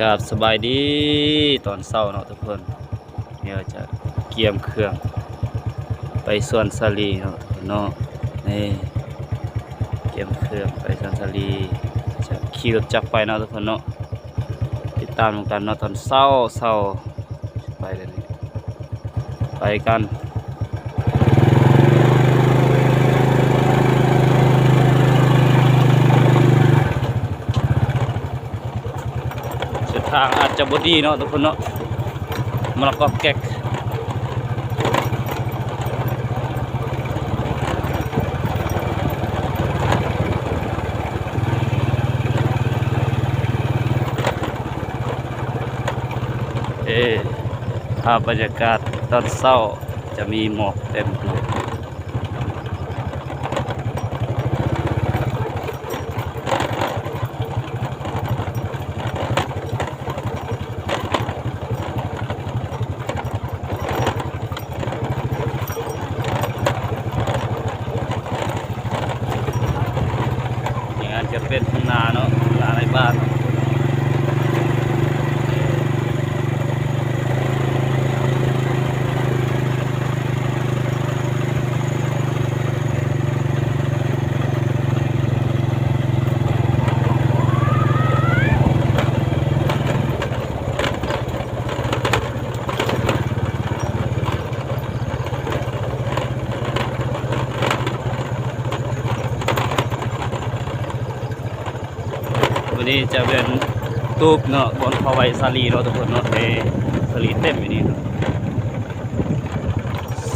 กับสบายดีตอนเช้าเนาะทุกคนเดี๋ยวจะเกียมเครื่อง ไปสวนสาลีเนาะทุกคนเนาะนี่เกียมเครื่องไปสวนสาลีจะขี่รถจักรไปเนาะทุกคนเนาะติดตามกันเนาะตอนเช้าเช้าไปเลยไปกัน เส้น ทางอาจจะบดีเนาะทุกคนเนาะมันก็แก๊กเอ๊ะภาพบรรยากาศตอนเช้าจะมีหมอกเต็มเนาะอย่างนั้นจะเป็นทุ่งนาเนาะนาในบ้าน วันนี้จะเป็นตูบเนาะบนเขาไว้สาลีเนาะทุกคนเนาะเอสาลีเต็มอยู่นี่เนาะ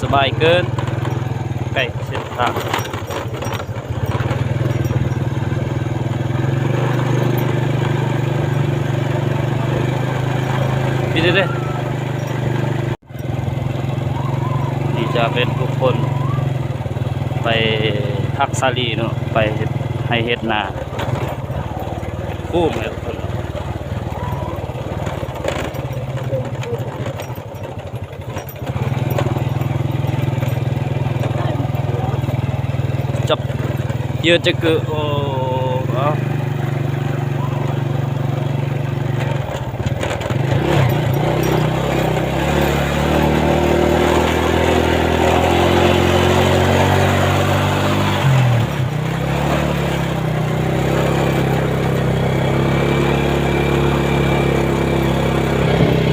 สบายเกินใกล้เส้นทางพี่เด้นี่จะเป็นทุกคนไปทักสาลีเนาะไปให้เฮ็ดนา กู้มาทุกคนจับเยอะจะคือโอ้เอา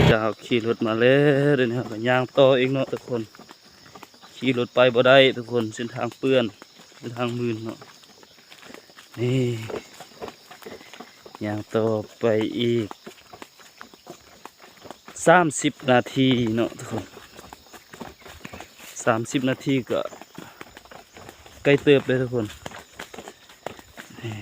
จะเอาขี่รถ มาแล้วเดี๋ยวนี้ครับยางต่อเองเนาะทุกคนขี่รถไปบ่ได้ทุกคนเส้นทางเปื้อนเส้นทางมืนเนาะนี่ยางต่อไปอีกสามสิบนาทีเนาะทุกคนสามสิบนาทีก็ใกล้เติบเลยทุกคนนี่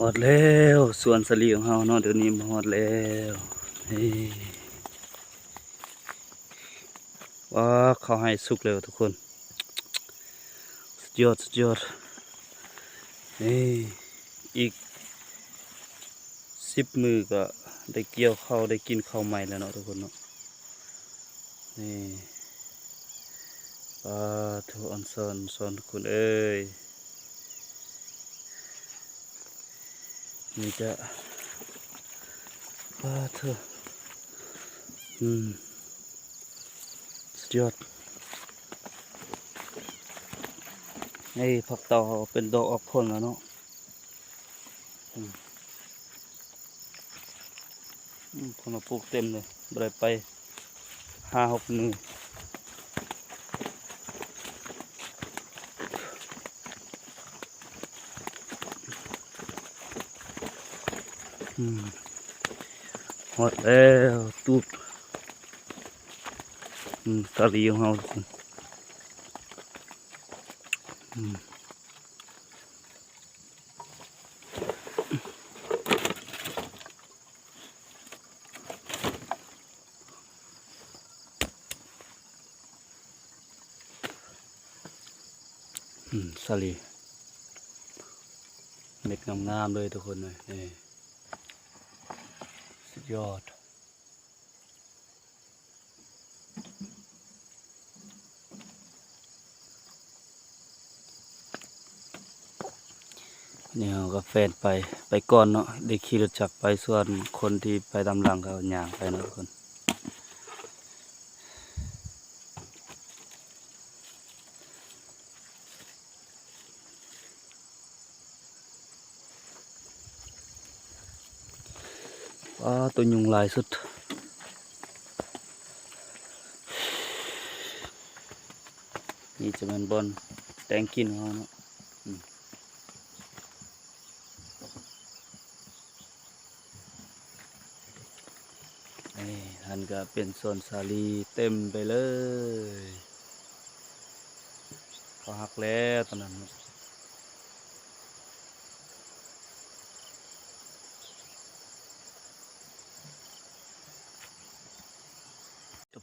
หอดแล้วสวนสลีของเฮาเนาะเดี๋ยวนี้มาหอดแล้วนี่ว้าเขาให้สุกแล้วทุกคน สุดยอดสุดยอดนี่อีกสิบมือก็ได้เกี่ยวข้าวได้กินข้าวใหม่แล้วเนาะทุกคนเนาะนี่ปลาทูอันซอนซอนทุกคนเอ้ย นี่จะปลาเถออืมสุดยอดไอ้ผักต่าเป็นดอกออกผลแล้วเนาะอืมอืมคนมาปลูกเต็มเลยบได้ไปห้าหกมืออื หมดแล้วตูดอืมตะลีของเราทุกคนสาลีเม็ดงามๆเลยทุกคนเลยนี่สุด ยอด เนี่ยก็บแฟนไปไปก่อนเนาะได้ขี่รถจักรไปส่วนคนที่ไปตามหลังาหยางไปนะทุกคน ว้าตัวยุงลายสุด นี่จะเป็นบอลแตงกินของเราเนาะนี่ท่านก็เป็นโซนสาลีเต็มไปเลย เขาหักแล้วตอนนั้น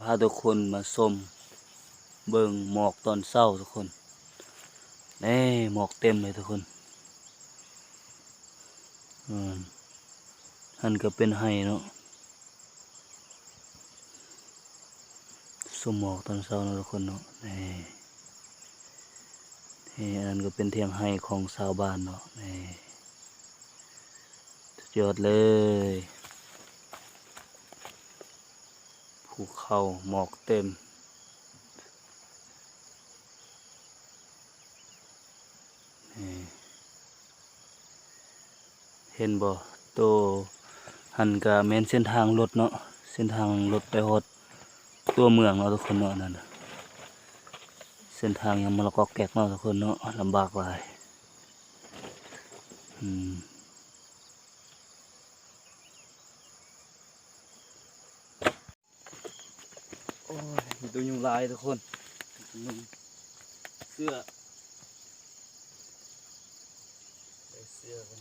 าะจะพาทุกคนมาชมเบิ่งหมอกตอนเช้าทุกคนนี่หมอกเต็มเลยทุกคนอืมหันก็เป็นไห้เนาะสมหมอกตอนเช้าเนาะทุกคนเนาะนี่นี่อันนั้นก็เป็นเทียงไห้ของชาวบ้านเนาะนี่สุดยอดเลย ภูเขาหมอกเต็ม เห็นบ่โตวหันกะแม่นเส้นทางรถเนาะ เส้นทางรถไปฮอดตัวเมืองเนาะทุกคนเนาะนั่นเส้นทางยังมละกอกแกกเนาะทุกคนเนาะลำบากหลาย อืมโอ้ยมีตัวยุงลายทุกคนยุงเสื้อใส่เสื้อกัน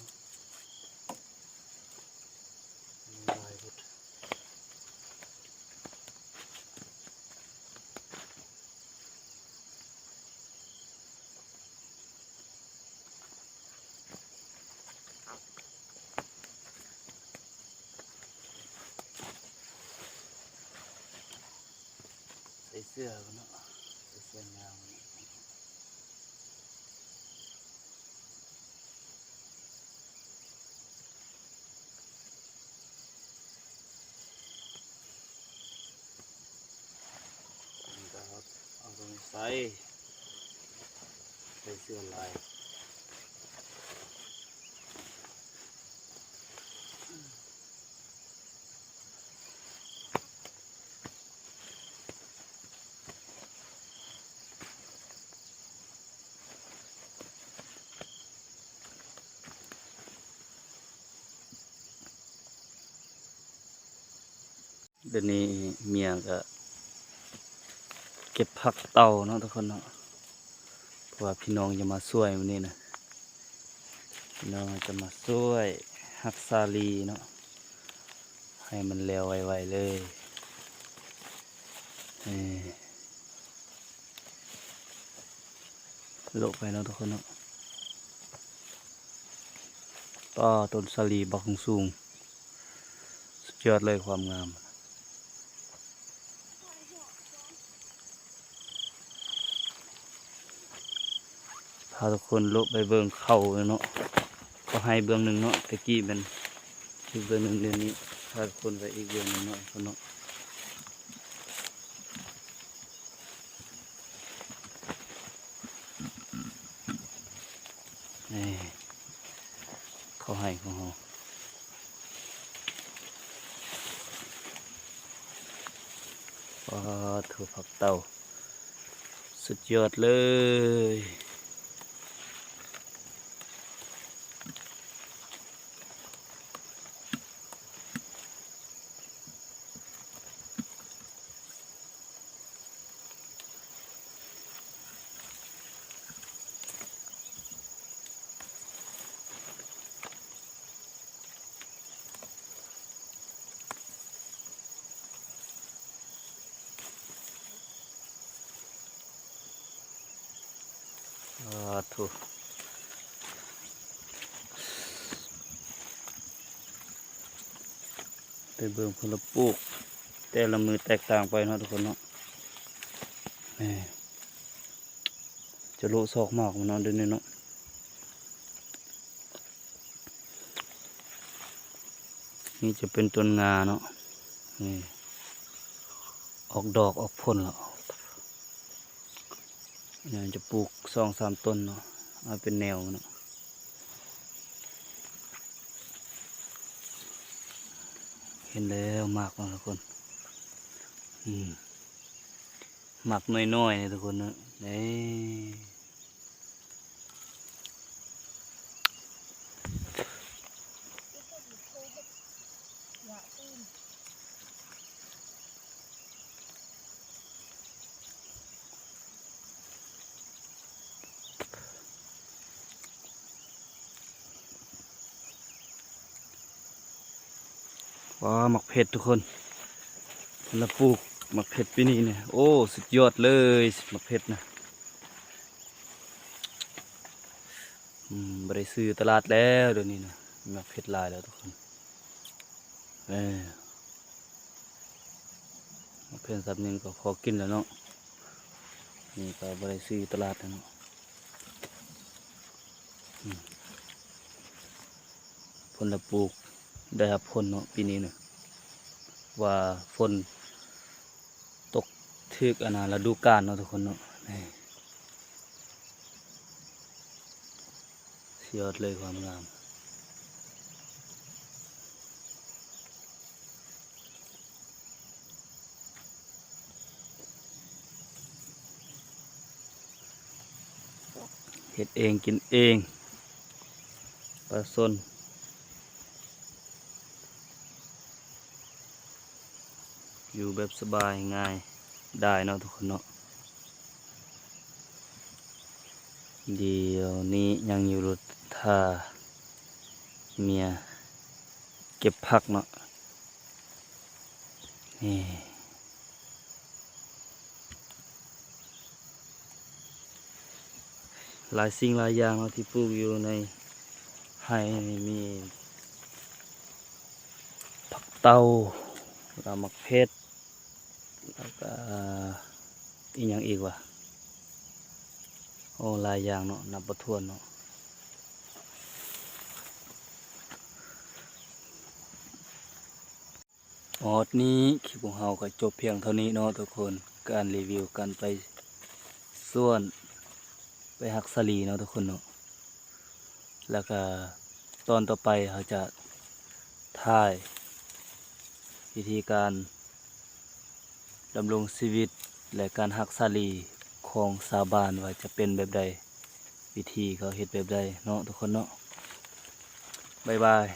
ใส่เสื้อกันเนาะใส่เสื้อยาวกันเนาะ นี่ก็เอาเอาตรงนี้ใส่ใส่เสื้อลายเดี๋ยวนี้เมียก็เก็บผักเต่าเนาะทุกคนเนาะเพราะว่าพี่น้องจะมาช่วยวันนี้นะพี่น้องจะมาช่วยฮักซาลีเนาะให้มันแล้วไวๆเลยโลกไปเนาะทุกคนเนาะก็ต้นสาลีบักสูงสุดยอดเลยความงาม พาทุกคนลุไปเบิ่งเข่าเนาะก็ให้เบื้องหนึ่งเนาะตะกี้เป็นอีกเบื้องหนึ่งเดือนนี้พาทุกคนไปอีกเบื้องหนึ่งเนาะคนเนาะนี่เขาให้ของเราว้าถั่วผักเต่าสุดยอดเลย ถูกไปเบิ่งคนละปลูก แต่ละมือแตกต่างไปเนาะทุกคนเนาะนี่จะลุซอกหมอกมันนอนด้วยเนาะนี่จะเป็นต้นงาเนาะนี่ออกดอกออกผลแล้ว เนี่ยจะปลูกสองสามต้นเนาะเอาเป็นแนวเนาะเห็นแล้วมากเนาะทุกคน อืมหมักน้อยๆเนี่ยทุกคนเนาะนี่ ว้าหมักเผ็ดทุกคนแล้วปลูกหมักเผ็ดปีนี้เนี่ยโอ้สุดยอดเลยหมักเผ็ดนะอืมบริซื้อตลาดแล้วเดี๋ยวนี้นะหมักเผ็ดลายแล้วทุกคนเออหมักเผ็ดสับหนึ่งก็พอกินแล้วเนาะนี่ก็บริซื้อตลาดแล้วเนาะผลปลูก ได้รับผลเนาะปีนี้เนี่ยว่าฝนตกทึกอนาฤดูกาลเนาะทุกคนเนาะนี่สุดยดเลยความงามเฮ็ดเองกินเองปลาส้นอยู่ แบบสบายง่ายได้เนาะทุกคนเนาะเดี๋ยวนี้ยังอยู่รถท่าเมียเก็บผักเนาะนี่หลายสิ่งหลายอย่างเนาะที่ปลูกอยู่ในไห้มีผักเตารามะเพชร แล้วก็อีกอย่างอีกวะโอ้ลายยางเนาะนับประทวนเนาะออดนี้คลิปของเราก็จบเพียงเท่านี้เนาะทุกคนการรีวิวการไปส่วนไปหักสลีเนาะทุกคนเนาะแล้วก็ตอนต่อไปเขาจะถ่ายวิธีการ ดำรงชีวิตและการหักสาลีของสาบานว่าจะเป็นแบบใด วิธีเขาเห็ดแบบใดเนาะทุกคนเนาะบายบาย